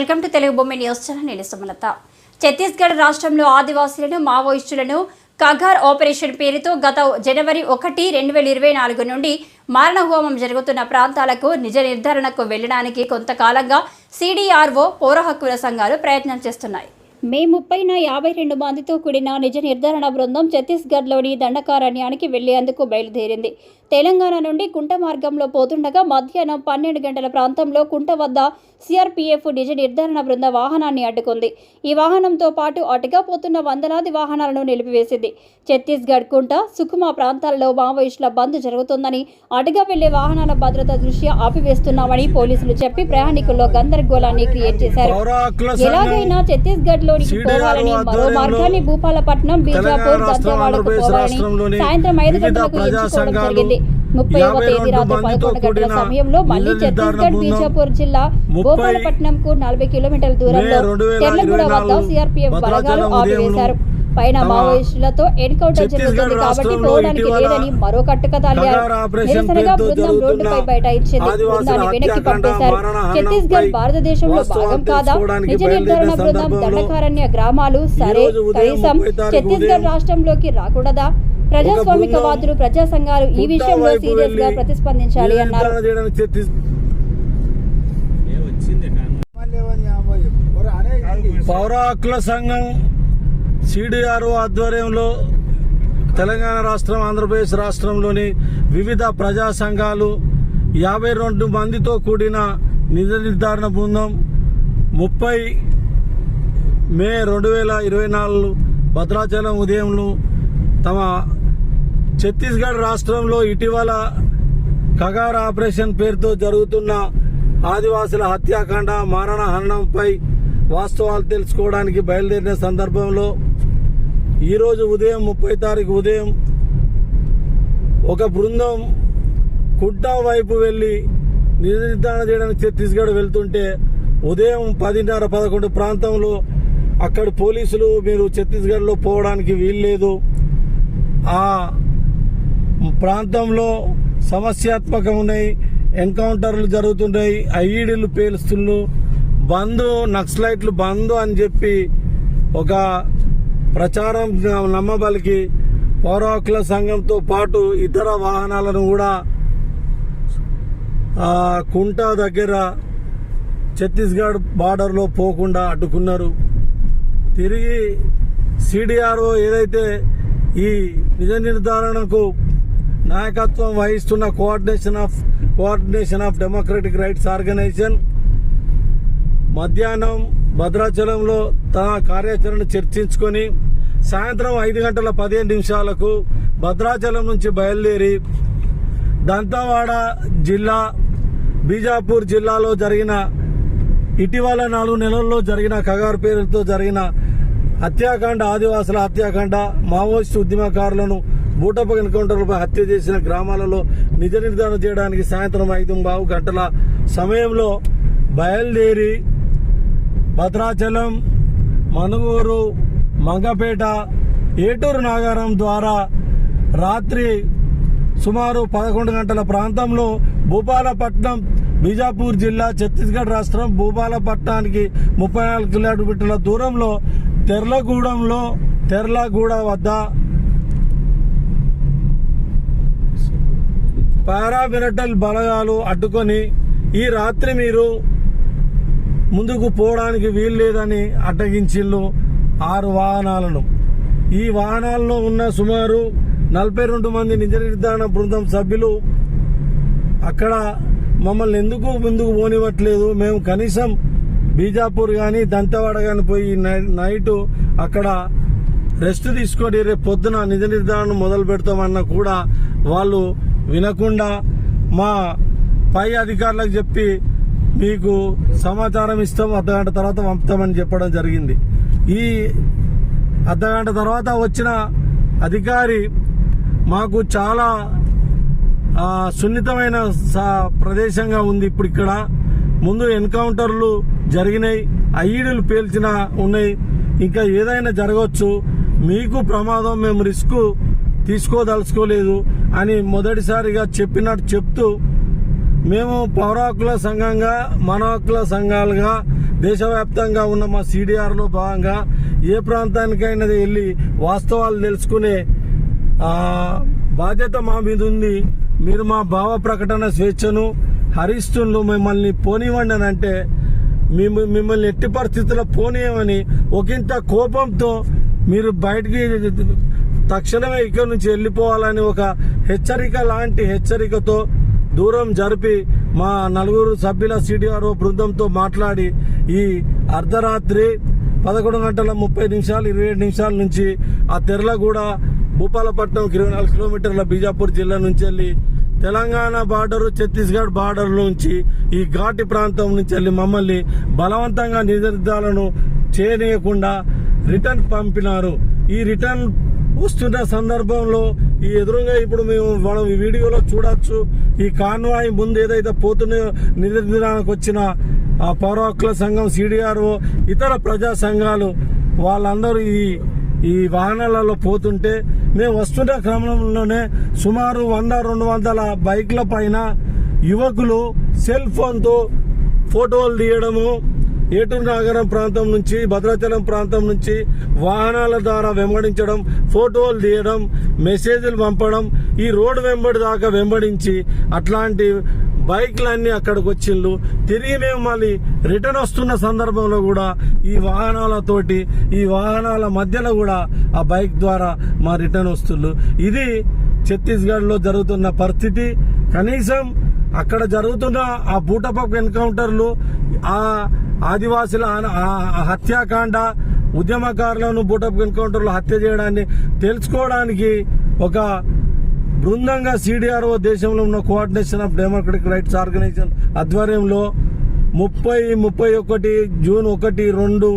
Welcome to Telugu భూమి news channel. నేను సుమలత. ఛత్తీస్గఢ్ రాష్ట్రంలో ఆదివాసీలను మావోయిస్టులను కగార్ ఆపరేషన్ పేరుతో గత జనవరి ఒకటి రెండు వేల ఇరవై నాలుగు నుండి మారణహోమం జరుగుతున్న ప్రాంతాలకు నిజ నిర్ధారణకు వెళ్ళడానికి కొంతకాలంగా సిడిఆర్ఓ పౌర హక్కుల సంఘాలు ప్రయత్నం చేస్తున్నాయి. మే ముప్పైన యాభై రెండు మందితో కూడిన నిజ నిర్ధారణ బృందం ఛత్తీస్గఢ్లోని దండకారణ్యానికి వెళ్ళేందుకు బయలుదేరింది. తెలంగాణ నుండి కుంట మార్గంలో పోతుండగా మధ్యాహ్నం పన్నెండు గంటల ప్రాంతంలో కుంట వద్ద సిఆర్పీఎఫ్ నిజ నిర్ధారణ బృంద వాహనాన్ని అడ్డుకుంది. ఈ వాహనంతో పాటు అటుగా పోతున్న వందలాది వాహనాలను నిలిపివేసింది. ఛత్తీస్గఢ్ కుంట సుకుమా ప్రాంతాల్లో మావోయిస్టుల బంద్ జరుగుతుందని అటుగా వెళ్ళే వాహనాల భద్రత దృష్ట్యా ఆపివేస్తున్నామని పోలీసులు చెప్పి ప్రయాణికుల్లో గందరగోళాన్ని క్రియేట్ చేశారు. ఎలాగైనా ఛత్తీస్గఢ్ లోనికి పోవాలని మరో మార్గాన్ని భూపాలపట్నం బీజాపూర్ ఆంధ్రప్రదేశ్ పోవాలని సాయంత్రం ఐదు గంటలకు ఎంచుకోవడం జరిగింది. ముప్పైవ తేదీ రాత్రి పదకొండు గంటల సమయంలో నిర్ధారణ ఛత్తీస్గఢ్ బీజాపూర్ జిల్లా భూపాలపట్నం కు నలభై కిలోమీటర్ల దూరంలో తెర్లగూడ వద్ద సిఆర్పీఎఫ్ బలగాలు ఆపివేశారు పైన మావోయిస్టులతో ఎన్కౌంటర్ జరుగుతుంది కాబట్టి పోవడానికి లేదని మరో ఆపరేషన్ నిరసనగా బృందం రోడ్డుపై బైఠాయించింది. ఆదివాసుల బృందాన్ని వెనక్కి పంపేశారు. ఛత్తీస్గఢ్ భారతదేశంలో భాగం కాదా? నిజ నిర్ధారణ బృందం దండకారణ్య గ్రామాలు సరే కనీసం ఛత్తీస్గఢ్ రాష్ట్రంలోకి రాకూడదా? ప్రజాస్వామికవాదులు ప్రజా సంఘాలు ఈ విషయంలో సీరియస్గా ప్రతిస్పందించాలి అన్నారు. పౌర హక్కుల సంఘం సిడిఆర్ఓ ఆధ్వర్యంలో తెలంగాణ రాష్ట్రం ఆంధ్రప్రదేశ్ రాష్ట్రంలోని వివిధ ప్రజా సంఘాలు యాభై రెండు మందితో కూడిన నిజ నిర్ధారణ బృందం ముప్పై మే రెండు వేల ఇరవై నాలుగు భద్రాచలం ఉదయంలో తమ ఛత్తీస్గఢ్ రాష్ట్రంలో ఇటీవల కగార్ ఆపరేషన్ పేరుతో జరుగుతున్న ఆదివాసుల హత్యాకాండ మారణ హరణంపై వాస్తవాలు తెలుసుకోవడానికి బయలుదేరిన సందర్భంలో ఈరోజు ఉదయం ముప్పై తారీఖు ఉదయం ఒక బృందం కుట్టా వైపు వెళ్ళి నిర్ధారణ చేయడానికి ఛత్తీస్గఢ్ వెళ్తుంటే ఉదయం పదిన్నర పదకొండు ప్రాంతంలో అక్కడ పోలీసులు మీరు ఛత్తీస్గఢ్లో పోవడానికి వీల్లేదు. ఆ ప్రాంతంలో సమస్యాత్మకం ఉన్నాయి ఎన్కౌంటర్లు జరుగుతున్నాయి ఐఈడీలు పేలుస్తున్నారు బంద్ నక్సలైట్లు బంద్ అని చెప్పి ఒక ప్రచారం నమ్మబలికి పౌర హక్కుల సంఘంతో పాటు ఇతర వాహనాలను కూడా కుంటా కుంట దగ్గర ఛత్తీస్గఢ్ బార్డర్లో పోకుండా అడ్డుకున్నారు. తిరిగి సిడిఆర్ఓ ఏదైతే ఈ నిజ నిర్ధారణకు నాయకత్వం వహిస్తున్న coordination of coordination of democratic rights organization మధ్యాహ్నం భద్రాచలంలో తన కార్యాచరణ చర్చించుకొని సాయంత్రం ఐదు గంటల పదిహేను నిమిషాలకు భద్రాచలం నుంచి బయలుదేరి దంతవాడ జిల్లా బీజాపూర్ జిల్లాలో జరిగిన ఇటీవల నాలుగు నెలల్లో జరిగిన కగారు పేరుతో జరిగిన హత్యాకాండ ఆదివాసుల హత్యాకాండ మావోయిస్టు ఉద్యమకారులను బూటప ఎన్కౌంటర్లపై హత్య చేసిన గ్రామాలలో నిజ నిర్ధారణ చేయడానికి సాయంత్రం ఐదు బావు గంటల సమయంలో బయలుదేరి భద్రాచలం మనుగూరు మంగపేట ఏటూరు నాగారం ద్వారా రాత్రి సుమారు పదకొండు గంటల ప్రాంతంలో భూపాలపట్నం బీజాపూర్ జిల్లా ఛత్తీస్గఢ్ రాష్ట్రం భూపాలపట్నానికి ముప్పై నాలుగు కిలోమీటర్ల దూరంలో తెర్లగూడెంలో తెర్లగూడ వద్ద పారామిలిటరీ బలగాలు అడ్డుకొని ఈ రాత్రి మీరు ముందుకు పోవడానికి వీలు లేదని అడ్డగించిళ్ళు ఆరు వాహనాలను. ఈ వాహనాల్లో ఉన్న సుమారు నలభై రెండు మంది నిజ నిర్ధారణ బృందం సభ్యులు అక్కడ మమ్మల్ని ఎందుకు ముందుకు పోనివ్వట్లేదు? మేము కనీసం బీజాపూర్ కానీ దంతవాడ కానీ పోయి నై- నైట్ అక్కడ రెస్ట్ తీసుకొని రేపు పొద్దున నిజ నిర్ధారణ మొదలు పెడతామన్నా కూడా వాళ్ళు వినకుండా మా పై అధికారులకు చెప్పి మీకు సమాచారం ఇస్తాం అర్ధగంట తర్వాత పంపుతామని చెప్పడం జరిగింది. ఈ అర్ధగంట తర్వాత వచ్చిన అధికారి మాకు చాలా సున్నితమైన స- ప్రదేశంగా ఉంది ఇప్పుడు ఇక్కడ. ముందు ఎన్కౌంటర్లు జరిగినాయి ఐఈడీలు పేల్చిన ఉన్నాయి. ఇంకా ఏదైనా జరగవచ్చు. మీకు ప్రమాదం మేము రిస్క్ తీసుకోదలుచుకోలేదు అని మొదటిసారిగా చెప్పినట్టు చెప్తూ మేము పౌరాకుల సంఘంగా మన హక్కుల సంఘాలుగా దేశవ్యాప్తంగా ఉన్న మా సిడిఆర్లో భాగంగా ఏ ప్రాంతానికైనా వెళ్ళి వాస్తవాలు తెలుసుకునే బాధ్యత మా మీద ఉంది. మీరు మా భావ ప్రకటన స్వేచ్ఛను హరిస్తుండ్రు మిమ్మల్ని పోనివ్వండి అని అంటే మేము మిమ్మల్ని ఎట్టి పరిస్థితుల్లో పోనీయమని ఒకంత కోపంతో మీరు బయటికి తక్షణమే ఇక్కడ నుంచి వెళ్ళిపోవాలని ఒక హెచ్చరిక లాంటి హెచ్చరికతో దూరం జరిపి మా నలుగురు సభ్యుల సిడిఆర్ఓ బృందంతో మాట్లాడి ఈ అర్ధరాత్రి పదకొండు గంటల ముప్పై నిమిషాలు ఇరవై ఏడు నిమిషాల నుంచి ఆ తెరలగూడ భూపాలపట్నం ఇరవై నాలుగు కిలోమీటర్ల బీజాపూర్ జిల్లా నుంచి వెళ్ళి తెలంగాణ బార్డర్ ఛత్తీస్గఢ్ బార్డర్ నుంచి ఈ ఘాటి ప్రాంతం నుంచి వెళ్ళి మమ్మల్ని బలవంతంగా నిర్ధారణను చేయనీయకుండా రిటర్న్ పంపినారు. ఈ రిటర్న్ వస్తున్న సందర్భంలో ఈ ఎదురుగా ఇప్పుడు మేము మనం ఈ వీడియోలో చూడొచ్చు ఈ కాన్వాయ్ ముందు ఏదైతే పోతున్నాయో నిర్ధారణకు వచ్చిన ఆ పౌర హక్కుల సంఘం సిడిఆర్ఓ ఇతర ప్రజా సంఘాలు వాళ్ళందరూ ఈ ఈ వాహనాలలో పోతుంటే మేము వస్తున్న క్రమంలోనే సుమారు వంద రెండు వందల బైక్ల పైన యువకులు సెల్ ఫోన్తో ఫోటోలు తీయడము ఏటూరు నగరం ప్రాంతం నుంచి భద్రాచలం ప్రాంతం నుంచి వాహనాల ద్వారా వెంబడించడం ఫోటోలు తీయడం మెసేజ్లు పంపడం ఈ రోడ్డు వెంబడి దాకా వెంబడించి అట్లాంటి బైక్లన్నీ అక్కడికి వచ్చిండ్రు. తిరిగి మేము మళ్ళీ రిటర్న్ వస్తున్న సందర్భంలో కూడా ఈ వాహనాలతోటి ఈ వాహనాల మధ్యలో కూడా ఆ బైక్ ద్వారా మా రిటర్న్ వస్తుండ్రు ఇది ఛత్తీస్గఢ్లో జరుగుతున్న పరిస్థితి. కనీసం అక్కడ జరుగుతున్న ఆ బూటపక్ ఎన్కౌంటర్లు ఆ ఆదివాసుల హత్యాకాండ ఉద్యమకారులను బూటప్ ఎన్కౌంటర్లు హత్య చేయడాన్ని తెలుసుకోవడానికి ఒక బృందంగా సిడిఆర్ఓ దేశంలో ఉన్న coordination of democratic rights organization ఆధ్వర్యంలో ముప్పై ముప్పై ఒకటి జూన్ ఒకటి రెండు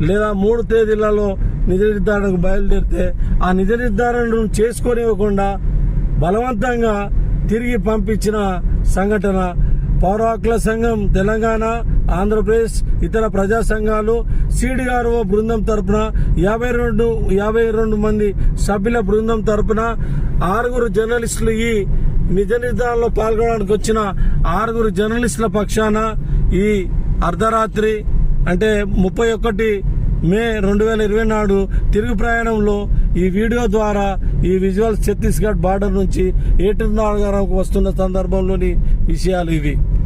లేదా మూడు తేదీలలో నిజ నిర్ధారణకు బయలుదేరితే ఆ నిజ నిర్ధారణను చేసుకోనివ్వకుండా బలవంతంగా తిరిగి పంపించిన సంఘటన పౌర హక్కుల సంఘం తెలంగాణ ఆంధ్రప్రదేశ్ ఇతర ప్రజా సంఘాలు సిడిఆర్ఓ బృందం తరపున యాభై రెండు యాభై రెండు మంది సభ్యుల బృందం తరపున ఆరుగురు జర్నలిస్టులు ఈ నిజ నిర్ధారణలో పాల్గొనడానికి వచ్చిన ఆరుగురు జర్నలిస్టుల పక్షాన ఈ అర్ధరాత్రి అంటే ముప్పై ఒకటి మే రెండు వేల ఇరవై నాడు తిరుగు ప్రయాణంలో ఈ వీడియో ద్వారా ఈ విజువల్స్ ఛత్తీస్గఢ్ బార్డర్ నుంచి ఏటున్నర వస్తున్న సందర్భంలోని విషయాలు ఇవి.